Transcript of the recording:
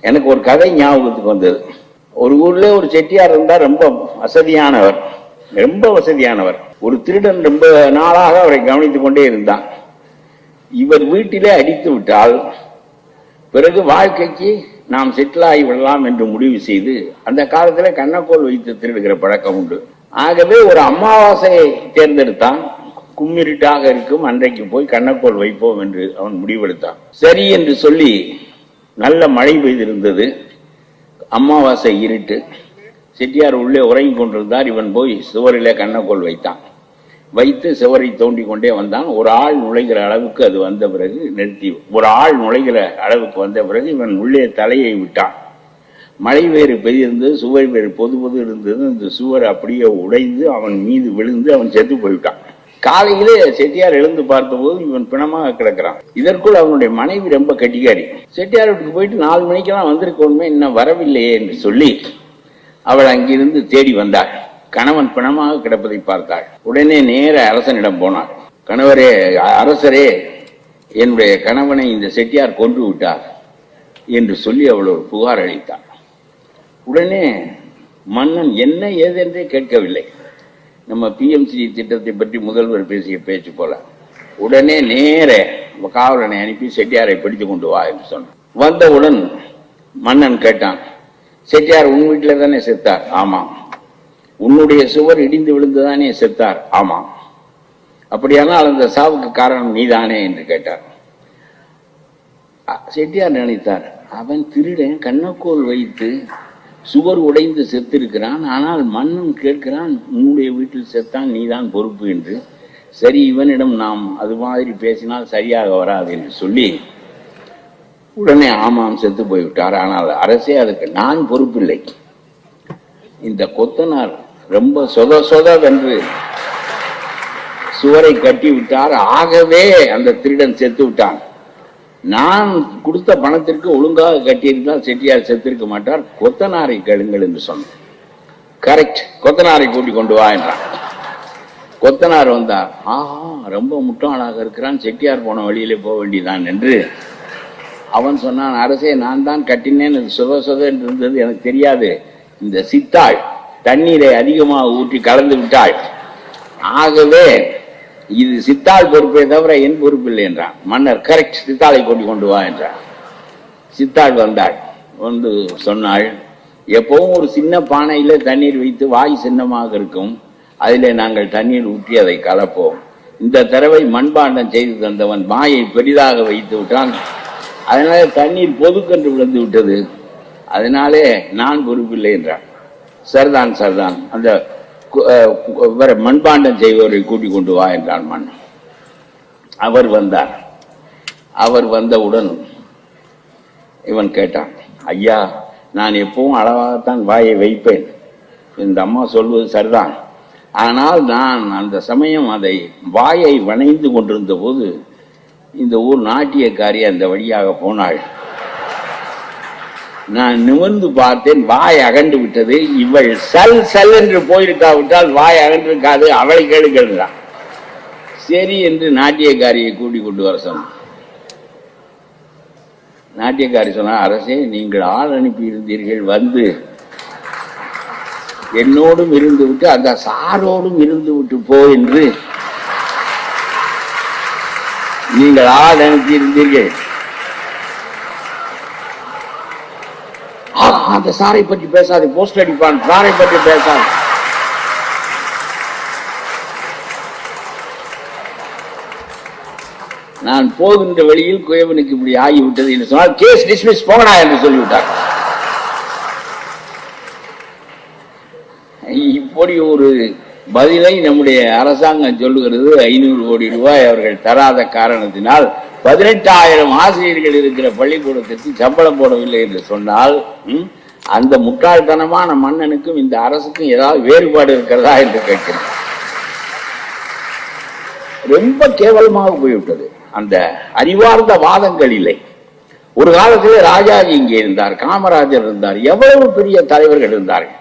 எனக்கு ஒரு கதை ஞாபகத்துக்கு வந்தது. ஒரு ஊர்ல ஒரு செட்டியார் இருந்தா ரொம்ப வசதியானவர். ரொம்ப வசதியானவர். ஒரு திருடன் ரொம்ப நாளாக அவரை கவனித்துக் கொண்டே இருந்தான். இவர் வீட்டிலே அடித்து விட்டால் பிறகு வாழ்க்கைக்கு நாம் செட்டில் ஆகி விடலாம் என்று முடிவு செய்து அந்த காலத்துல கண்ணக்கோல் வைத்து திருடுகிற பழக்கம் உண்டு. ஆகவே ஒரு அமாவாசையை தேர்ந்தெடுத்தான். கும்மிருட்டாக இருக்கும் அன்றைக்கு போய் கண்ணக்கோல் வைப்போம் என்று அவன் முடிவெடுத்தான். சரி என்று சொல்லி நல்ல மழை பெய்திருந்தது. அமாவாசை இருட்டு. செட்டியார் உள்ளே உறங்கி கொண்டிருந்தார். இவன் போய் சுவரிலே கண்ணக்கோல் வைத்தான். வைத்து சுவரை தோண்டி கொண்டே வந்தான். ஒரு ஆள் நுழைகிற அளவுக்கு அது வந்த பிறகு நிறுத்தி ஒரு ஆள் நுழைகிற அளவுக்கு வந்த பிறகு இவன் உள்ளே தலையை விட்டான். மழை வேறு பெய்திருந்தது சுவர் வேறு பொது பொது இருந்தது. அந்த சுவர் அப்படியே உடைந்து அவன் மீது விழுந்து அவன் செத்து போய்விட்டான். காலையிலே செட்டியார் எழுந்து பார்த்தபோது இவன் பிணமாக கிடக்கிறான். இதற்குள் அவனுடைய மனைவி ரொம்ப கட்டிக்காரி. செட்டியார் வீட்டுக்கு போயிட்டு நாலு மணிக்கெல்லாம் வந்திருக்கோமே இன்னும் வரவில்லையே என்று சொல்லி அவள் அங்கிருந்து தேடி வந்தாள். கணவன் பிணமாக கிடப்பதை பார்த்தாள். உடனே நேர அரசனிடம் போனாள். கணவரே அரசரே என்னுடைய கணவனை இந்த செட்டியார் கொன்று விட்டார் என்று சொல்லி அவள் ஒரு புகார் அளித்தாள். உடனே மன்னன் என்ன ஏதென்றே கேட்கவில்லை. நம்ம பிஎம்சி திட்டத்தை பற்றி முதல்வர் பேசிய பேச்சு போல. உடனே நேர காவலனை அனுப்பி செட்டியாரை பிடித்து கொண்டு வா என்று சொன்னான் வந்தவுடன் மன்னன் கேட்டான் செட்டியார் உன் வீட்டில தானே செத்தார்? ஆமாம். உன்னுடைய சுவர் இடிந்து விழுந்துதானே செத்தார்? ஆமாம். அப்படியானால் அந்த சாவுக்கு காரணம் நீதானே? என்று கேட்டார். செட்டியார் நினைத்தார் அவன் திருடன் கண்ணக்கோல் வைத்து சுவர் உடைந்து செத்திருக்கிறான். ஆனால் மன்னன் கேட்கிறான் உன்னுடைய வீட்டில் செத்தான் நீதான் பொறுப்பு என்று. சரி இவனிடம் நாம் அது மாதிரி பேசினால் சரியாக வராது என்று சொல்லி உடனே ஆமாம் செத்து போய்விட்டார். ஆனால் அரசே அதுக்கு நான் பொறுப்பில்லை. இந்த கொத்தனார் ரொம்ப சொத சொதவென்று சுவரை கட்டி விட்டார். ஆகவே அந்த திருடன் செத்து விட்டான். நான் கொடுத்த பணத்திற்கு ஒழுங்காக கட்டியிருந்தால் செட்டியார் செத்திருக்க மாட்டார். கொத்தனாரை கேளுங்கள் என்று சொன்னேன். கரெக்ட் கொத்தனாரை கூட்டி கொண்டு வா என்றான். கொத்தனார் வந்தார். ஆஹா ரொம்ப முட்டாளாக இருக்கிறான். செட்டியார் போன வழியிலே போக வேண்டியதான் என்று. அவன் சொன்னான் அரசே நான் தான் கட்டினேன். சுத சுத என்று இருந்தது. எனக்கு தெரியாது. இந்த சித்தாள் தண்ணீரை அதிகமாக ஊற்றி கலந்து விட்டாள். ஆகவே இது சித்தாள் பொறுப்பே தவிர என் பொறுப்பில்லை என்றான். மன்னர் கரெக்ட் சித்தாளை கொண்டு கொண்டு வா என்றான். சித்தாள் வந்தாள். வந்து சொன்னாள் எப்பவும் ஒரு சின்ன பானையில தண்ணீர் வைத்து வாய் சின்னமாக இருக்கும். அதில் நாங்கள் தண்ணீர் ஊற்றி அதை கலப்போம். இந்த தடவை மண்பாண்டம் செய்து தந்தவன் வாயை பெரிதாக வைத்து விட்டான். அதனால தண்ணீர் பொதுக்கென்று விழுந்து விட்டது. அதனாலே நான் பொறுப்பில்லை என்றான். சரிதான் சரிதான். அந்த இவரை மண்பாண்டம் செய்பவரை கூட்டிக் கொண்டு வா என்றான் மண் அவர் வந்தார். அவர் வந்தவுடன் இவன் கேட்டான் ஐயா நான் எப்பவும் அளவாகத்தான் வாயை வைப்பேன். இந்த அம்மா சொல்வது சரிதான். ஆனால் நான் அந்த சமயம் அதை வாயை வணைந்து கொண்டிருந்த போது இந்த ஊர் நாட்டியக்காரி அந்த வழியாக போனாள். நான் நிமிர்ந்து பார்த்தேன் வாய் அகன்று விட்டது. இவள் சல் சல் என்று போயிருக்காவிட்டால் வாய் அகன்றிருக்காது அவளை கேளுக்கிறான் சரி என்று நாட்டியக்காரியை கூட்டி கொண்டு வர சொன்னான். நாட்டியக்காரி சொன்னார் அரசே நீங்கள் ஆள் அனுப்பி இருந்தீர்கள் வந்து. என்னோடும் இருந்து விட்டு அந்த சாரோடும் இருந்து விட்டு போ என்று. நீங்கள் ஆள் அனுப்பி இருந்தீர்கள் அந்த சாரை பற்றி பேசாது போஸ்ட் அடிப்பான் சாரை பற்றி பேசாது. நான் போகின்ற வழியில் குயவனுக்கு இப்படி ஆகிவிட்டது என்று சொன்னால் கேஸ் டிஸ்மிஸ் போகடா என்று சொல்லிவிட்டார். இப்படி ஒரு பதிலை நம்முடைய அரசாங்கம் சொல்லுகிறது ஐநூறு கோடி ரூபாய் அவர்கள் தராத காரணத்தினால் பதினெட்டாயிரம் ஆசிரியர்கள் இருக்கிற பள்ளிக்கூடத்திற்கு சம்பளம் போடவில்லை என்று சொன்னால் ம், அந்த முட்டாள்தனமான மன்னனுக்கும் இந்த அரசுக்கும் ஏதாவது வேறுபாடு இருக்கிறதா என்று கேட்கிறேன். ரொம்ப கேவலமாக போய்விட்டது. அந்த அறிவார்ந்த வாதங்கள் இல்லை. ஒரு காலத்திலே ராஜாஜி இங்கே இருந்தார் காமராஜர் இருந்தார் எவ்வளவு பெரிய தலைவர்கள் இருந்தார்கள்.